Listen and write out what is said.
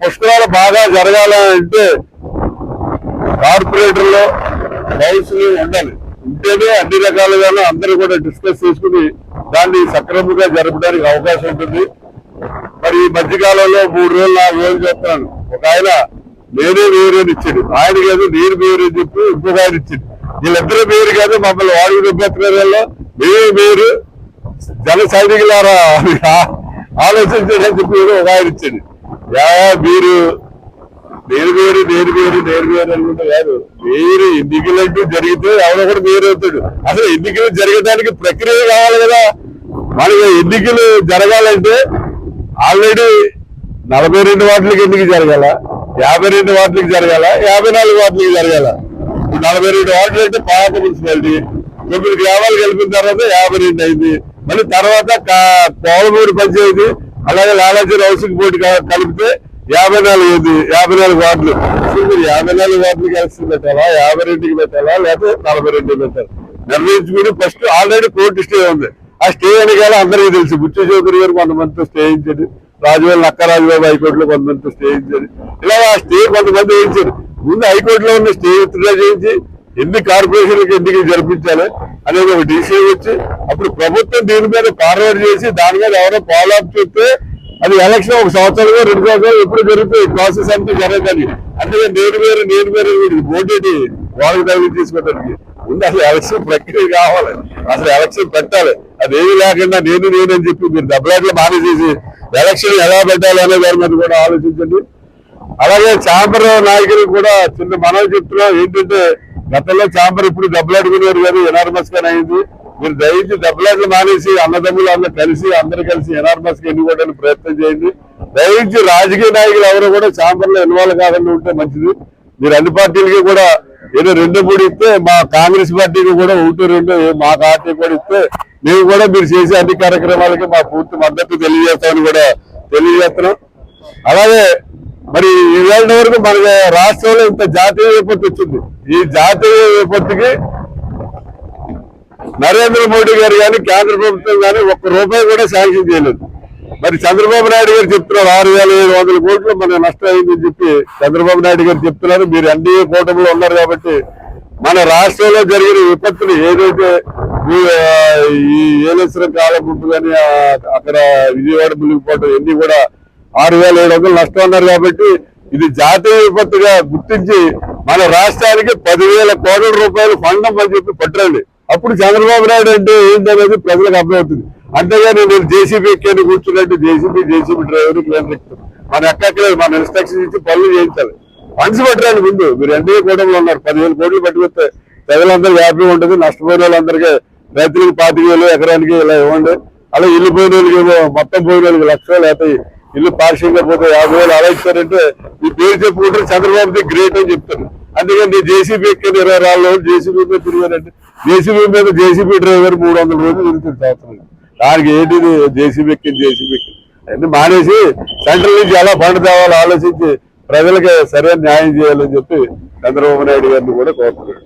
పుష్కరాలు బాగా జరగాలంటే కార్పొరేటర్లో హౌస్లు ఉండాలి. ఉంటేనే అన్ని రకాలుగాను అందరూ కూడా డిస్కస్ చేసుకుని దాన్ని సక్రమంగా జరపడానికి అవకాశం ఉంటుంది. మరి ఈ మధ్యకాలంలో మూడు రోజులు నాలుగు రోజులు చెప్తాను ఒక ఆయన నేనే వేరేని ఇచ్చాడు. ఆయన కాదు నేను వేరే చెప్పి ఇంకొక ఆయన ఇచ్చింది వీళ్ళిద్దరూ వేరు కాదు మమ్మల్ని వాడికి దుబ్బెత్తనారల్లో మేమే వేరు జన సైనికులారా అని ఆలోచించాడని చెప్పి ఒక ఆయన ఇచ్చింది యా మీరు నేను వేరు నేను వేరు నేను వేరు అనుకుంటే కాదు. వేరు ఎన్నికలంటూ జరిగితే ఎవరో కూడా వేరు అవుతాడు. అసలు ఎన్నికలు జరగడానికి ప్రక్రియ కావాలి కదా. మనకి ఎన్నికలు జరగాలంటే ఆల్రెడీ నలభై రెండు వాటికి ఎన్నిక జరగాల యాభై రెండు వాటికి జరగాల యాభై నాలుగు వాటికి జరగాల. నలభై రెండు వార్డులు అంటే పాత మున్సిపాలిటీ. తొమ్మిది గ్రామాలు కలిపిన తర్వాత యాభై రెండు అయింది. మళ్ళీ తర్వాత కా- కోలమూరు పంచాయతీ అలాగే లాలాజీ హౌసింగ్ బోర్డు కలిపితే యాభై నాలుగు యాభై నాలుగు వార్డులు. మీరు యాభై నాలుగు వార్డులు కలిసి పెట్టాలా? యాభై రెండుకి పెట్టాలా? లేకపోతే నలభై రెండుకి పెట్టాలి? నిర్ణయించుకుని ఫస్ట్ ఆల్రెడీ కోర్టు స్టే ఉంది. ఆ స్టే వెనకాల అందరికీ తెలుసు. బుచ్చు చౌదరి గారు కొంతమందితో స్టే ఇచ్చాడు రాజువేల్ నక్క హైకోర్టులో కొంతమందితో స్టే ఇచ్చాడు ఇలా ఆ స్టే కొంతమంది వేయించారు ముందు హైకోర్టులో ఉన్న స్టే విత్డ్రా చేయించి ఎన్ని కార్పొరేషన్లకు ఎన్నికలు జరిపించాలి అనేది ఒక డిసిషన్ వచ్చి అప్పుడు ప్రభుత్వం దీని మీద ఫార్వర్డ్ చేసి దాని మీద ఎవరో ఫాలో అప్ చేస్తే అది ఎలక్షన్ ఒక సంవత్సరంలో రెండు సంవత్సరాలు ఎప్పుడు జరుగుతాయి ప్రాసెస్ అంతా జరగాలి అంటే నేను వేరు నేను వేరు వీడికి వాళ్ళకి తగిలి తీసుకోవడానికి ముందు అసలు ఎలక్షన్ ప్రక్రియ కావాలి. అసలు ఎలక్షన్ పెట్టాలి. అది ఏమి లేకుండా నేను నేనని చెప్పి మీరు దెబ్బలాట్లు మానేసేసి ఎలక్షన్ ఎలా పెట్టాలి అనే దాని మీద కూడా ఆలోచించండి. అలాగే చాంబర్ నాయకులు కూడా చిన్న మనం చెప్తున్నాం ఏంటంటే గతంలో చాంబర్ ఇప్పుడు దెబ్బలాడుకునేవారు కానీ ఎనార్మస్ గానే అయింది. మీరు దయచేసి దెబ్బలాట్లు మానేసి అన్నదమ్ములు అందరూ కలిసి అందరు కలిసి ఎనార్మస్గా ఎన్నుకోవడానికి ప్రయత్నం చేయండి. దయచేసి రాజకీయ నాయకులు ఎవరు కూడా చాంబర్లో ఇన్వాల్వ్ కాకుండా ఉంటే మంచిది. మీరు అన్ని పార్టీలకి కూడా ఏదో రెండు మూడు ఇస్తే మా కాంగ్రెస్ పార్టీకి కూడా ఒకటి రెండు మా పార్టీ కూడా ఇస్తే మేము కూడా మీరు చేసే అన్ని కార్యక్రమాలకి మా పూర్తి మద్దతు తెలియజేస్తామని కూడా తెలియజేస్తున్నాం. అలాగే మరి ఇవాళ వరకు మన రాష్ట్రంలో ఇంత జాతీయ విపత్తు వచ్చింది. ఈ జాతీయ విపత్తుకి నరేంద్ర మోడీ గారు కానీ కేంద్ర ప్రభుత్వం కానీ ఒక్క రూపాయి కూడా శాంక్షన్ చేయలేదు. మరి చంద్రబాబు నాయుడు గారు చెప్తున్నారు ఆరు వేల ఏడు వందల కోట్లు మన నష్టం అయిందని చెప్పి చంద్రబాబు నాయుడు గారు చెప్తున్నారు. మీరు ఎన్డీఏ కూటమిలో ఉన్నారు కాబట్టి మన రాష్ట్రంలో జరిగిన విపత్తులు ఏదైతే ఈ, ఏలేశ్వరం కాలపుట్టు కానీ అక్కడ విజయవాడ మునిగిపోవడం ఇవన్నీ కూడా ఆరు వేల ఏడు వందలు నష్టం అన్నారు కాబట్టి ఇది జాతీయ విపత్తుగా గుర్తించి మన రాష్ట్రానికి పదివేల కోట్ల రూపాయలు ఫండ్ అని చెప్పి పట్టండి అప్పుడు చంద్రబాబు నాయుడు అంటే ఏంటనేది ప్రజలకు అర్థమవుతుంది. అంతేగాని నేను జేసీబీ ఎక్కాను కూర్చున్నట్టు జేసీబీ జేసీబీ డ్రైవర్ క్లీనర్ ఎక్కుతాను మన ఎక్కట్లేదు మన ఇన్స్ట్రక్షన్ ఇచ్చి పనులు చేయించాలి. ఫండ్స్ పెట్టండి ముందు మీరు ఎన్డీఏ కూటమిలో ఉన్నారు. పదివేల కోట్లు పట్టుకొస్తే ప్రజలందరూ హ్యాపీ ఉంటుంది. నష్టపోయిన వాళ్ళందరికీ రైతులకు పాతిక వేలు ఎకరానికి ఇలా ఇవ్వండి. అలా ఇల్లు పోయిన వాళ్ళకి మొత్తం పోయిన వాళ్ళకి లక్షలు అవుతాయి ఇల్లు పార్షియంగా పోతే యాభై వేలు అలా ఈ పేరు చెప్పుకుంటే చంద్రబాబు గ్రేట్ అని చెప్తాను అందుకని నీ జేసీబీ ఎక్కడ ఇరవై రాళ్ళు జేసీబీ మీద తిరిగారంటే జేసీబీ మీద జేసీబీ డ్రైవర్ మూడు వందల రోజులు తిరుగుతుంది సంవత్సరం దానికి ఏంటిది జేసీబీ ఎక్కింది జేసీబీ ఎక్కింది? అన్ని మానేసి సెంట్రల్ నుంచి ఎలా ఫండ్ తేవాలో ఆలోచించి ప్రజలకి సరైన న్యాయం చేయాలని చెప్పి చంద్రబాబు నాయుడు గారిని కూడా కోరుతున్నాడు.